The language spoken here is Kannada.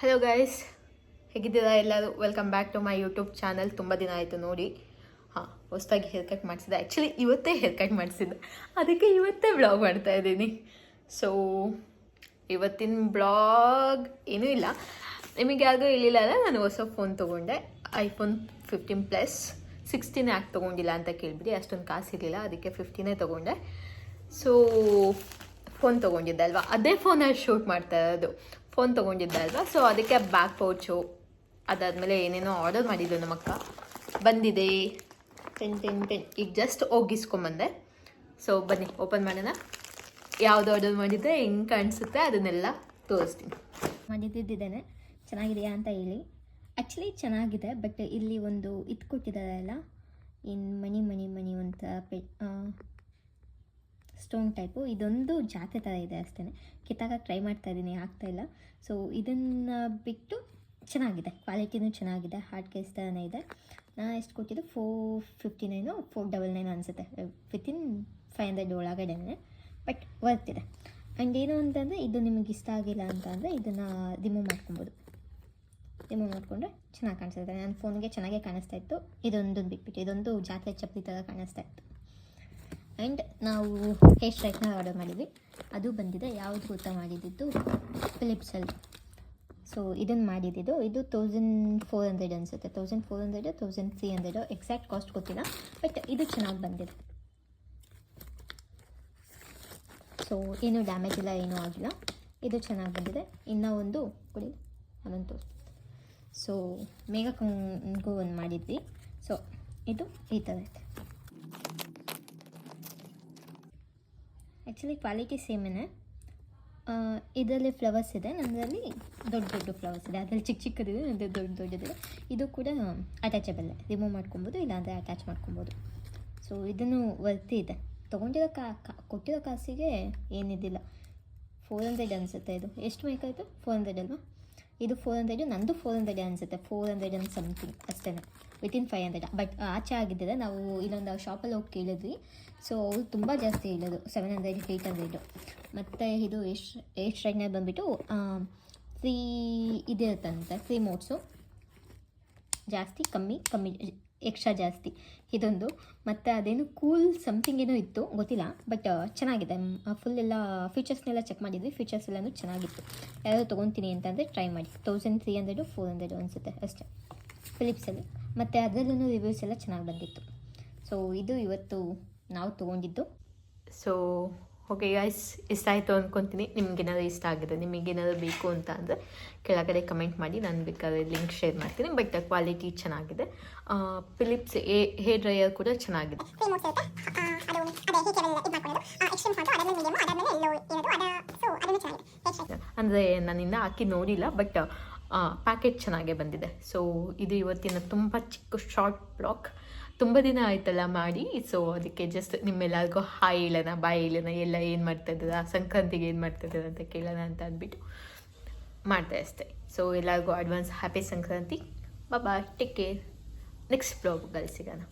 ಹಲೋ ಗೈಸ್ ಹೇಗಿದ್ದೀರಾ ಎಲ್ಲರೂ? Welcome back to my YouTube channel ತುಂಬ ದಿನ ಆಯಿತು ನೋಡಿ. ಹಾಂ, ಹೊಸದಾಗಿ ಹೇರ್ ಕಟ್ ಮಾಡಿಸಿದೆ ಆ್ಯಕ್ಚುಲಿ ಇವತ್ತೇ ಹೇರ್ ಕಟ್ ಮಾಡಿಸಿದ್ದೆ. ಅದಕ್ಕೆ ಇವತ್ತೇ ಬ್ಲಾಗ್ ಮಾಡ್ತಾ ಇದ್ದೀನಿ. ಸೊ ಇವತ್ತಿನ ಬ್ಲಾಗ್ ಏನೂ ಇಲ್ಲ. ನಿಮಗೆ ಯಾರಿಗೂ ಇಲ್ಲಿಲ್ಲ ಅಂದರೆ ನಾನು ಹೊಸ ಫೋನ್ ತೊಗೊಂಡೆ. ಐಫೋನ್ ಫಿಫ್ಟೀನ್ ಪ್ಲಸ್ ಸಿಕ್ಸ್ಟೀನ್ ಯಾಕೆ ತೊಗೊಂಡಿಲ್ಲ ಅಂತ ಕೇಳಿಬಿಡಿ. ಅಷ್ಟೊಂದು ಕಾಸು ಇರಲಿಲ್ಲ. ಅದಕ್ಕೆ ಫಿಫ್ಟೀನೇ ತೊಗೊಂಡೆ. ಸೊ ಫೋನ್ ತೊಗೊಂಡಿದ್ದೆ ಅಲ್ವಾ? ಅದೇ ಫೋನಲ್ಲಿ ಶೂಟ್ ಮಾಡ್ತಾ ಇರೋದು. ಫೋನ್ ತೊಗೊಂಡಿದ್ದೆ ಅಲ್ವಾ? ಸೊ ಅದಕ್ಕೆ ಬ್ಯಾಕ್ ಪೌಚು. ಅದಾದಮೇಲೆ ಏನೇನೋ ಆರ್ಡರ್ ಮಾಡಿದ್ದು ನಮ್ಮಕ್ಕ. ಬಂದಿದೆ. ಟೆನ್ ಟೆನ್ ಟೆನ್ ಈಗ ಜಸ್ಟ್ ಹೋಗಿಸ್ಕೊಂಬಂದೆ. ಸೊ ಬನ್ನಿ ಓಪನ್ ಮಾಡೋಣ. ಯಾವುದು ಆರ್ಡರ್ ಮಾಡಿದ್ದೆ ಹೆಂಗೆ ಕಾಣಿಸುತ್ತೆ ಅದನ್ನೆಲ್ಲ ತೋರಿಸ್ತೀನಿ. ಮಾಡಿದ್ದಿದ್ದೇನೆ ಚೆನ್ನಾಗಿದೆಯಾ ಅಂತ ಹೇಳಿ. ಆ್ಯಕ್ಚುಲಿ ಚೆನ್ನಾಗಿದೆ ಬಟ್ ಇಲ್ಲಿ ಒಂದು ಇದು ಕೊಟ್ಟಿದ್ದಾರಲ್ಲ ಇನ್ ಮನಿ ಮನಿ ಮನಿ ಅಂತ ಪೆ ಸ್ಟೋನ್ ಟೈಪು, ಇದೊಂದು ಜಾತೆ ಥರ ಇದೆ ಅಷ್ಟೇ. ಕಿತ್ತಾಗ ಟ್ರೈ ಮಾಡ್ತಾ ಇದ್ದೀನಿ ಆಗ್ತಾಯಿಲ್ಲ ಸೊ ಇದನ್ನು ಬಿಟ್ಟು ಚೆನ್ನಾಗಿದೆ. ಕ್ವಾಲಿಟಿನೂ ಚೆನ್ನಾಗಿದೆ ಹಾರ್ಡ್ ಕೇಸ್ ಥರನೇ ಇದೆ. ನಾನು ಎಷ್ಟು ಕೊಟ್ಟಿದ್ದು? Four fifty nine four double nine ಅನಿಸುತ್ತೆ ವಿತಿನ್ ಫೈವ್ ಹಂಡ್ರೆಡ್ ಒಳಗಡೆನೆ ಬಟ್ ವರ್ತ್ ಇದೆ. ಆ್ಯಂಡ್ ಏನು ಅಂತಂದರೆ, ಇದು ನಿಮಗೆ ಇಷ್ಟ ಆಗಿಲ್ಲ ಅಂತ ಅಂದರೆ ಇದನ್ನು ರಿಮೂವ್ ಮಾಡ್ಕೊಬೋದು. ರಿಮೂವ್ ಮಾಡಿಕೊಂಡ್ರೆ ಚೆನ್ನಾಗಿ ಕಾಣಿಸುತ್ತೆ. ನನ್ನ ಫೋನ್ಗೆ ಚೆನ್ನಾಗೇ ಕಾಣಿಸ್ತಾ ಇತ್ತು. ಇದೊಂದು ಬಿಟ್ಬಿಟ್ಟು, ಇದೊಂದು ಜಾತ್ರೆ ಚಪ್ಪಲಿ ಥರ ಕಾಣಿಸ್ತಾ ಇತ್ತು. ಆ್ಯಂಡ್ ನಾವು ಹೇರ್ ಸ್ಟ್ರೈಟ್ನ ಆರ್ಡರ್ ಮಾಡಿದ್ವಿ. ಅದು ಬಂದಿದೆ. ಯಾವುದು ಗೊತ್ತಾ ಮಾಡಿದ್ದು ಫಿಲಿಪ್ಸಲ್ಲಿ ಸೊ ಇದನ್ನು ಮಾಡಿದ್ದು ಇದು ತೌಸಂಡ್ ಫೋರ್ ಹಂಡ್ರೆಡ್ ಅನಿಸುತ್ತೆ. Thousand four hundred thousand three hundred exact cost ಗೊತ್ತಿಲ್ಲ. ಬಟ್ ಇದು ಚೆನ್ನಾಗಿ ಬಂದಿದೆ. ಸೊ ಏನು ಡ್ಯಾಮೇಜ್ ಇಲ್ಲ, ಏನೂ ಆಗಿಲ್ಲ. ಇದು ಚೆನ್ನಾಗಿ ಬಂದಿದೆ. ಇನ್ನೂ ಒಂದು ಕೊಡಿ. ಅದೊಂದು ಸೊ ಮೇಘ ಕಂಗೂ ಒಂದು ಮಾಡಿದ್ವಿ. ಸೊ ಇದು ಈ ಥರ ಇದೆ. ಆ್ಯಕ್ಚುಲಿ ಕ್ವಾಲಿಟಿ ಸೇಮೇನೆ ಇದರಲ್ಲಿ ಫ್ಲವರ್ಸ್ ಇದೆ ನಮ್ಮದರಲ್ಲಿ ದೊಡ್ಡ ದೊಡ್ಡ ಫ್ಲವರ್ಸ್ ಇದೆ. ಅದರಲ್ಲಿ ಚಿಕ್ಕ ಚಿಕ್ಕದಿದೆ ಅದು ದೊಡ್ಡ ದೊಡ್ಡದಿದೆ. ಇದು ಕೂಡ ಅಟ್ಯಾಚಬಲ್ ರಿಮೂವ್ ಮಾಡ್ಕೊಬೋದು, ಇಲ್ಲಾಂದರೆ ಅಟ್ಯಾಚ್ ಮಾಡ್ಕೊಬೋದು. ಸೊ ಇದನ್ನು ವರ್ತಿ ಇದೆ. ತೊಗೊಂಡಿರೋ ಕಾ ಕೊಟ್ಟಿರೋ ಕಾಸಿಗೆ ಏನಿದ್ದಿಲ್ಲ ಫೋರ್ ಹಂಡ್ರೆಡ್ ಅನಿಸುತ್ತೆ ಇದು. ಎಷ್ಟು ಬೇಕಾಯಿತು ಫೋರ್ ಹಂಡ್ರೆಡ್ ಅಲ್ವಾ? ಇದು ಫೋರ್ ಹಂಡ್ರೆಡ್ ನಂದು ಫೋರ್ ಹಂಡ್ರೆಡ್ ಅನಿಸುತ್ತೆ. ಫೋರ್ ಹಂಡ್ರೆಡ್ ಅಂಡ್ ಸಮಥಿಂಗ್ ಅಷ್ಟೇ ವಿತಿನ್ ಫೈವ್ ಹಂಡ್ರೆಡ್ ಬಟ್ ಆಚೆ ಆಗಿದ್ದರೆ ನಾವು ಇಲ್ಲೊಂದು ಶಾಪಲ್ಲಿ ಹೋಗಿ ಕೇಳಿದ್ವಿ. ಸೊ ಅವ್ರು ತುಂಬ ಜಾಸ್ತಿ ಹೇಳೋದು ಸೆವೆನ್ ಹಂಡ್ರೆಡ್ ಏಯ್ಟ್ ಹಂಡ್ರೆಡು ಮತ್ತು ಇದು ಎಷ್ಟು ಏಟ್ ಸ್ಟ್ರೈಟ್ನಲ್ಲಿ ಬಂದುಬಿಟ್ಟು ಫ್ರೀ ಇದಿರುತ್ತಂತೆ ಫ್ರೀ ಮೋಡ್ಸು ಜಾಸ್ತಿ, ಕಮ್ಮಿ ಕಮ್ಮಿ ಎಕ್ಸ್ಟ್ರಾ ಜಾಸ್ತಿ. ಇದೊಂದು. ಮತ್ತು ಅದೇನು ಕೂಲ್ ಸಮಥಿಂಗ್ ಏನೋ ಇತ್ತು. ಗೊತ್ತಿಲ್ಲ. ಬಟ್ ಚೆನ್ನಾಗಿದೆ. ಫುಲ್ ಎಲ್ಲ ಫೀಚರ್ಸ್ನೆಲ್ಲ ಚೆಕ್ ಮಾಡಿದ್ವಿ. ಫೀಚರ್ಸ್ ಎಲ್ಲನೂ ಚೆನ್ನಾಗಿತ್ತು. ಯಾರು ತೊಗೊತೀನಿ ಅಂತಂದರೆ ಟ್ರೈ ಮಾಡಿ. Thousand three hundred four hundred ಅನಿಸುತ್ತೆ ಅಷ್ಟೇ. ಫಿಲಿಪ್ಸಲ್ಲಿ ಮತ್ತು ಅದರಲ್ಲೂ ರಿವ್ಯೂಸ್ ಎಲ್ಲ ಚೆನ್ನಾಗಿ ಬಂದಿತ್ತು. ಸೊ ಇದು ಇವತ್ತು ನಾವು ತೊಗೊಂಡಿದ್ದು. ಸೊ ಓಕೆ ಗೈಸ್ ಇಷ್ಟ ಆಯಿತು ಅಂದ್ಕೊತೀನಿ ನಿಮ್ಗೇನಾದ್ರು ಇಷ್ಟ ಆಗಿದೆ ನಿಮಗೇನಾದ್ರು ಬೇಕು ಅಂತ ಅಂದರೆ ಕೆಳಗಡೆ ಕಮೆಂಟ್ ಮಾಡಿ. ನಾನು ಬೇಕಾದ್ರೆ ಲಿಂಕ್ ಶೇರ್ ಮಾಡ್ತೀನಿ. ಬಟ್ ಕ್ವಾಲಿಟಿ ಚೆನ್ನಾಗಿದೆ. ಫಿಲಿಪ್ಸ್ ಏ ಹೇರ್ ಡ್ರೈಯರ್ ಕೂಡ ಚೆನ್ನಾಗಿದೆ. ಅಂದರೆ ನಾನಿನ್ನ ಹಾಕಿ ನೋಡಿಲ್ಲ ಬಟ್ ಪ್ಯಾಕೆಟ್ ಚೆನ್ನಾಗೇ ಬಂದಿದೆ. ಸೊ ಇದು ಇವತ್ತಿನ ತುಂಬ ಚಿಕ್ಕ ಶಾರ್ಟ್ ಬ್ಲಾಗ್ ತುಂಬ ದಿನ ಆಯ್ತಲ್ಲ ಮಾಡಿ ಸೊ ಅದಕ್ಕೆ ಜಸ್ಟ್ ನಿಮ್ಮೆಲ್ಲರಿಗೂ ಹಾಯ್ ಹೇಳೋಣ ಬಾಯ್ ಹೇಳೋಣ, ಎಲ್ಲ ಏನು ಮಾಡ್ತಾ ಸಂಕ್ರಾಂತಿಗೆ ಏನು ಮಾಡ್ತಾ ಅಂತ ಕೇಳೋಣ ಅಂತ ಅಂದ್ಬಿಟ್ಟು ಮಾಡ್ತಾ ಅಷ್ಟೇ ಸೊ ಎಲ್ಲರಿಗೂ advance happy Sankranti. Bye take care next ಬ್ಲಾಗ್ಗಳಲ್ಲಿ ಸಿಗೋಣ.